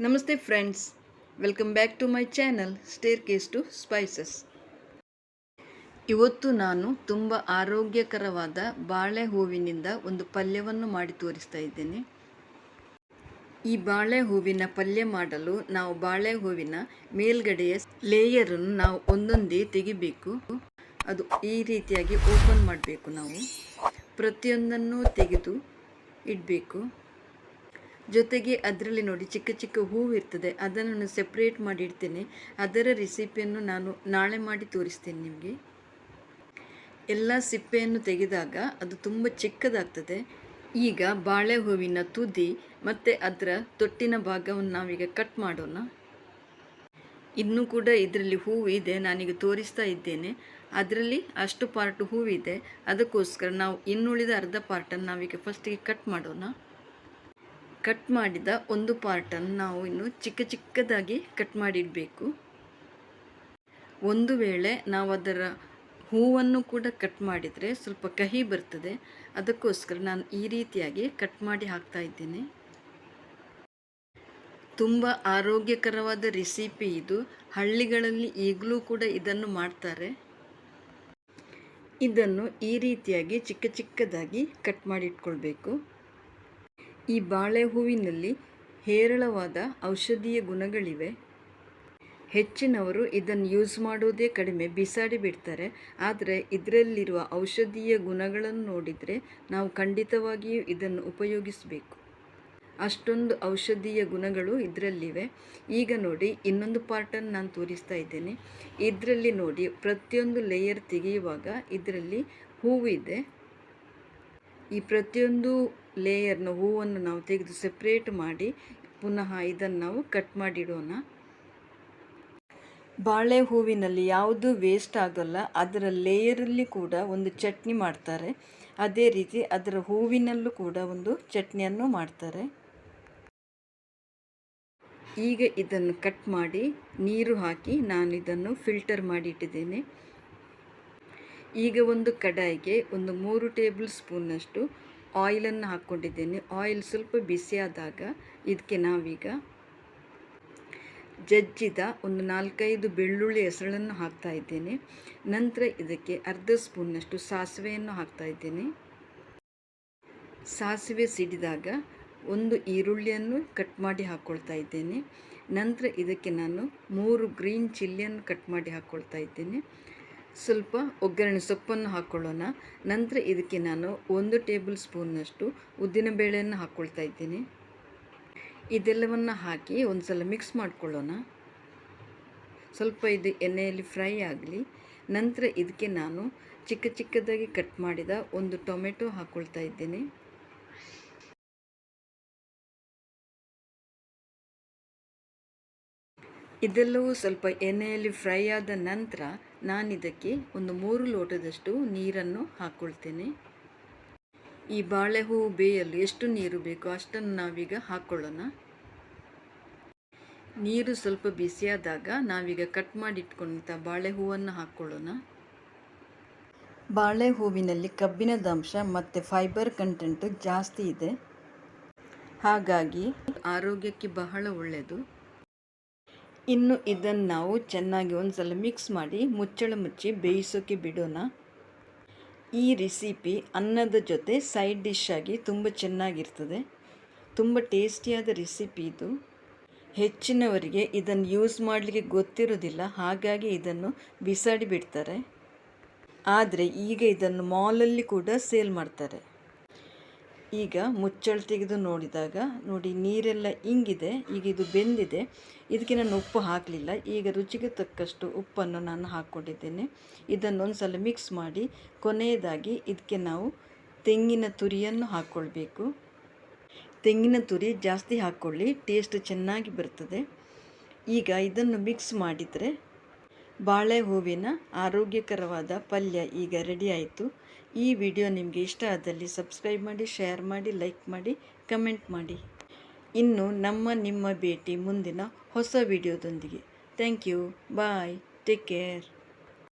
ನಮಸ್ತೆ friends. Welcome back to my channel stair case to spices ಇವತ್ತು ನಾನು ತುಂಬ ಆರೋಗ್ಯಕರವಾದ ಬಾಳೆ ಹೂವಿನಿಂದ ಒಂದು ಪಲ್ಯವನ್ನು ಮಾಡಿ ತೋರಿಸ್ತಾ ಇದ್ದೇನೆ. ಈ ಬಾಳೆ ಹೂವಿನ ಪಲ್ಯ ಮಾಡಲು ನಾವು ಬಾಳೆ ಹೂವಿನ ಮೇಲ್ಗಡೆಯ ಲೇಯರನ್ನು ನಾವು ಒಂದೊಂದೇ ತೆಗಿಬೇಕು. ಅದು ಈ ರೀತಿಯಾಗಿ ಓಪನ್ ಮಾಡಬೇಕು ನಾವು. ಪ್ರತಿಯೊಂದನ್ನು ತೆಗೆದು ಇಡಬೇಕು. ಜೊತೆಗೆ ಅದರಲ್ಲಿ ನೋಡಿ ಚಿಕ್ಕ ಚಿಕ್ಕ ಹೂವು ಇರ್ತದೆ ಅದನ್ನು ನಾನು ಸೆಪ್ರೇಟ್ ಮಾಡಿ ಇಡ್ತೇನೆ ಅದರ ರೆಸಿಪಿಯನ್ನು ನಾನು ನಾಳೆ ಮಾಡಿ ತೋರಿಸ್ತೇನೆ ನಿಮಗೆ. ಎಲ್ಲ ಸಿಪ್ಪೆಯನ್ನು ತೆಗೆದಾಗ ಅದು ತುಂಬ ಚಿಕ್ಕದಾಗ್ತದೆ. ಈಗ ಬಾಳೆ ಹೂವಿನ ತುದಿ ಮತ್ತು ಅದರ ತೊಟ್ಟಿನ ಭಾಗವನ್ನು ನಾವೀಗ ಕಟ್ ಮಾಡೋಣ. ಇನ್ನೂ ಕೂಡ ಇದರಲ್ಲಿ ಹೂವು ಇದೆ, ನಾನೀಗ ತೋರಿಸ್ತಾ ಇದ್ದೇನೆ. ಅದರಲ್ಲಿ ಅಷ್ಟು ಪಾರ್ಟ್ ಹೂವಿದೆ ಅದಕ್ಕೋಸ್ಕರ ನಾವು ಇನ್ನುಳಿದ ಅರ್ಧ ಪಾರ್ಟನ್ನು ನಾವೀಗ ಫಸ್ಟಿಗೆ ಕಟ್ ಮಾಡೋಣ. ಕಟ್ ಮಾಡಿದ ಒಂದು ಪಾರ್ಟನ್ನು ನಾವು ಇನ್ನು ಚಿಕ್ಕ ಚಿಕ್ಕದಾಗಿ ಕಟ್ ಮಾಡಿಡಬೇಕು. ಒಂದು ವೇಳೆ ನಾವು ಅದರ ಹೂವನ್ನು ಕೂಡ ಕಟ್ ಮಾಡಿದರೆ ಸ್ವಲ್ಪ ಕಹಿ ಬರ್ತದೆ. ಅದಕ್ಕೋಸ್ಕರ ನಾನು ಈ ರೀತಿಯಾಗಿ ಕಟ್ ಮಾಡಿ ಹಾಕ್ತಾ ಇದ್ದೇನೆ. ತುಂಬ ಆರೋಗ್ಯಕರವಾದ ರೆಸಿಪಿ ಇದು. ಹಳ್ಳಿಗಳಲ್ಲಿ ಈಗಲೂ ಕೂಡ ಇದನ್ನು ಮಾಡ್ತಾರೆ. ಇದನ್ನು ಈ ರೀತಿಯಾಗಿ ಚಿಕ್ಕ ಚಿಕ್ಕದಾಗಿ ಕಟ್ ಮಾಡಿ ಇಟ್ಕೊಳ್ಬೇಕು ಈ ಬಾಳೆ ಹೂವಿನಲ್ಲಿ ಹೇರಳವಾದ ಔಷಧೀಯ ಗುಣಗಳಿವೆ. ಹೆಚ್ಚಿನವರು ಇದನ್ನು ಯೂಸ್ ಮಾಡೋದೇ ಕಡಿಮೆ, ಬಿಸಾಡಿ ಬಿಡ್ತಾರೆ. ಆದರೆ ಇದರಲ್ಲಿರುವ ಔಷಧೀಯ ಗುಣಗಳನ್ನು ನೋಡಿದರೆ ನಾವು ಖಂಡಿತವಾಗಿಯೂ ಇದನ್ನು ಉಪಯೋಗಿಸಬೇಕು. ಅಷ್ಟೊಂದು ಔಷಧೀಯ ಗುಣಗಳು ಇದರಲ್ಲಿವೆ. ಈಗ ನೋಡಿ, ಇನ್ನೊಂದು ಪಾರ್ಟನ್ನು ನಾನು ತೋರಿಸ್ತಾ ಇದ್ದೇನೆ. ಇದರಲ್ಲಿ ನೋಡಿ, ಪ್ರತಿಯೊಂದು ಲೇಯರ್ ತೆಗೆಯುವಾಗ ಇದರಲ್ಲಿ ಹೂವಿದೆ. ಈ ಪ್ರತಿಯೊಂದು ಲೇಯರ್ನ ಹೂವನ್ನು ನಾವು ತೆಗೆದು ಸೆಪ್ರೇಟ್ ಮಾಡಿ ಪುನಃ ಇದನ್ನು ನಾವು ಕಟ್ ಮಾಡಿಡೋಣ. ಬಾಳೆ ಹೂವಿನಲ್ಲಿ ಯಾವುದು ವೇಸ್ಟ್ ಆಗೋಲ್ಲ, ಅದರ ಲೇಯರಲ್ಲಿ ಕೂಡ ಒಂದು ಚಟ್ನಿ ಮಾಡ್ತಾರೆ. ಅದೇ ರೀತಿ ಅದರ ಹೂವಿನಲ್ಲೂ ಕೂಡ ಒಂದು ಚಟ್ನಿಯನ್ನು ಮಾಡ್ತಾರೆ. ಈಗ ಇದನ್ನು ಕಟ್ ಮಾಡಿ ನೀರು ಹಾಕಿ ನಾನು ಇದನ್ನು ಫಿಲ್ಟರ್ ಮಾಡಿ ಇಟ್ಟಿದ್ದೇನೆ ಈಗ ಒಂದು ಕಡಾಯಿಗೆ ಒಂದು ಮೂರು ಟೇಬಲ್ ಸ್ಪೂನ್ನಷ್ಟು ಆಯಿಲನ್ನು ಹಾಕ್ಕೊಂಡಿದ್ದೇನೆ. ಆಯಿಲ್ ಸ್ವಲ್ಪ ಬಿಸಿಯಾದಾಗ ಇದಕ್ಕೆ ನಾವೀಗ ಜಜ್ಜಿದ ಒಂದು ನಾಲ್ಕೈದು ಬೆಳ್ಳುಳ್ಳಿ ಹೆಸರನ್ನು ಹಾಕ್ತಾ ಇದ್ದೇನೆ. ನಂತರ ಇದಕ್ಕೆ ಅರ್ಧ ಸ್ಪೂನ್ನಷ್ಟು ಸಾಸಿವೆಯನ್ನು ಹಾಕ್ತಾ ಇದ್ದೇನೆ. ಸಾಸಿವೆ ಸಿಡಿದಾಗ ಒಂದು ಈರುಳ್ಳಿಯನ್ನು ಕಟ್ ಮಾಡಿ ಹಾಕ್ಕೊಳ್ತಾ ಇದ್ದೇನೆ. ನಂತರ ಇದಕ್ಕೆ ನಾನು ಮೂರು ಗ್ರೀನ್ ಚಿಲ್ಲಿಯನ್ನು ಕಟ್ ಮಾಡಿ ಹಾಕ್ಕೊಳ್ತಾ ಇದ್ದೇನೆ. ಸ್ವಲ್ಪ ಒಗ್ಗರಣೆ ಸೊಪ್ಪನ್ನು ಹಾಕ್ಕೊಳ್ಳೋಣ ನಂತರ ಇದಕ್ಕೆ ನಾನು ಒಂದು ಟೇಬಲ್ ಸ್ಪೂನ್ನಷ್ಟು ಉದ್ದಿನಬೇಳೆಯನ್ನು ಹಾಕ್ಕೊಳ್ತಾ ಇದ್ದೀನಿ. ಇದೆಲ್ಲವನ್ನು ಹಾಕಿ ಒಂದು ಸಲ ಮಿಕ್ಸ್ ಮಾಡ್ಕೊಳ್ಳೋಣ. ಸ್ವಲ್ಪ ಇದು ಎಣ್ಣೆಯಲ್ಲಿ ಫ್ರೈ ಆಗಲಿ. ನಂತರ ಇದಕ್ಕೆ ನಾನು ಚಿಕ್ಕ ಚಿಕ್ಕದಾಗಿ ಕಟ್ ಮಾಡಿದ ಒಂದು ಟೊಮೆಟೊ ಹಾಕ್ಕೊಳ್ತಾ ಇದ್ದೇನೆ. ಇದೆಲ್ಲವೂ ಸ್ವಲ್ಪ ಎಣ್ಣೆಯಲ್ಲಿ ಫ್ರೈ ಆದ ನಂತರ ನಾನು ಇದಕ್ಕೆ ಒಂದು ಮೂರು ಲೋಟದಷ್ಟು ನೀರನ್ನು ಹಾಕ್ಕೊಳ್ತೇನೆ ಈ ಬಾಳೆಹೂವು ಬೇಯಲು ಎಷ್ಟು ನೀರು ಬೇಕೋ ಅಷ್ಟನ್ನು ನಾವೀಗ ಹಾಕ್ಕೊಳ್ಳೋಣ ನೀರು ಸ್ವಲ್ಪ ಬಿಸಿಯಾದಾಗ ನಾವೀಗ ಕಟ್ ಮಾಡಿಟ್ಕೊಂಡಂಥ ಬಾಳೆ ಹೂವನ್ನು ಹಾಕ್ಕೊಳ್ಳೋಣ ಬಾಳೆ ಹೂವಿನಲ್ಲಿ ಕಬ್ಬಿಣದ ಅಂಶ ಮತ್ತು ಫೈಬರ್ ಕಂಟೆಂಟ್ ಜಾಸ್ತಿ ಇದೆ. ಹಾಗಾಗಿ ಆರೋಗ್ಯಕ್ಕೆ ಬಹಳ ಒಳ್ಳೆಯದು ಇನ್ನು ಇದನ್ನು ನಾವು ಚೆನ್ನಾಗಿ ಒಂದು ಸಲ ಮಿಕ್ಸ್ ಮಾಡಿ ಮುಚ್ಚಳ ಮುಚ್ಚಿ ಬೇಯಿಸೋಕೆ ಬಿಡೋಣ. ಈ ರೆಸಿಪಿ ಅನ್ನದ ಜೊತೆ ಸೈಡ್ ಡಿಶ್ ಆಗಿ ತುಂಬ ಚೆನ್ನಾಗಿರ್ತದೆ. ತುಂಬ ಟೇಸ್ಟಿಯಾದ ರೆಸಿಪಿ ಇದು. ಹೆಚ್ಚಿನವರಿಗೆ ಇದನ್ನು ಯೂಸ್ ಮಾಡಲಿಕ್ಕೆ ಗೊತ್ತಿರೋದಿಲ್ಲ, ಹಾಗಾಗಿ ಇದನ್ನು ಬಿಸಾಡಿ ಬಿಡ್ತಾರೆ. ಆದರೆ ಈಗ ಇದನ್ನು ಮಾಲಲ್ಲಿ ಕೂಡ ಸೇಲ್ ಮಾಡ್ತಾರೆ. ಈಗ ಮುಚ್ಚಳ ತೆಗೆದು ನೋಡಿದಾಗ, ನೋಡಿ ನೀರೆಲ್ಲ ಇಂಗಿದೆ, ಈಗ ಇದು ಬೆಂದಿದೆ. ಇದಕ್ಕೆ ನಾನು ಉಪ್ಪು ಹಾಕಲಿಲ್ಲ. ಈಗ ರುಚಿಗೆ ತಕ್ಕಷ್ಟು ಉಪ್ಪನ್ನು ನಾನು ಹಾಕ್ಕೊಂಡಿದ್ದೇನೆ. ಇದನ್ನೊಂದು ಸಲ ಮಿಕ್ಸ್ ಮಾಡಿ, ಕೊನೆಯದಾಗಿ ಇದಕ್ಕೆ ನಾವು ತೆಂಗಿನ ತುರಿಯನ್ನು ಹಾಕ್ಕೊಳ್ಬೇಕು. ತೆಂಗಿನ ತುರಿ ಜಾಸ್ತಿ ಹಾಕ್ಕೊಳ್ಳಿ ಟೇಸ್ಟ್ ಚೆನ್ನಾಗಿ ಬರ್ತದೆ. ಈಗ ಇದನ್ನು ಮಿಕ್ಸ್ ಮಾಡಿದರೆ ಬಾಳೆ ಹೂವಿನ ಆರೋಗ್ಯಕರವಾದ ಪಲ್ಯ ಈಗ ರೆಡಿ ಆಯಿತು. ಈ ವಿಡಿಯೋ ನಿಮಗೆ ಇಷ್ಟ ಆದಲ್ಲಿ ಸಬ್ಸ್ಕ್ರೈಬ್ ಮಾಡಿ ಶೇರ್ ಮಾಡಿ ಲೈಕ್ ಮಾಡಿ ಕಮೆಂಟ್ ಮಾಡಿ. ಇನ್ನು ನಮ್ಮ ನಿಮ್ಮ ಭೇಟಿ ಮುಂದಿನ ಹೊಸ ವಿಡಿಯೋದೊಂದಿಗೆ. Thank you bye take care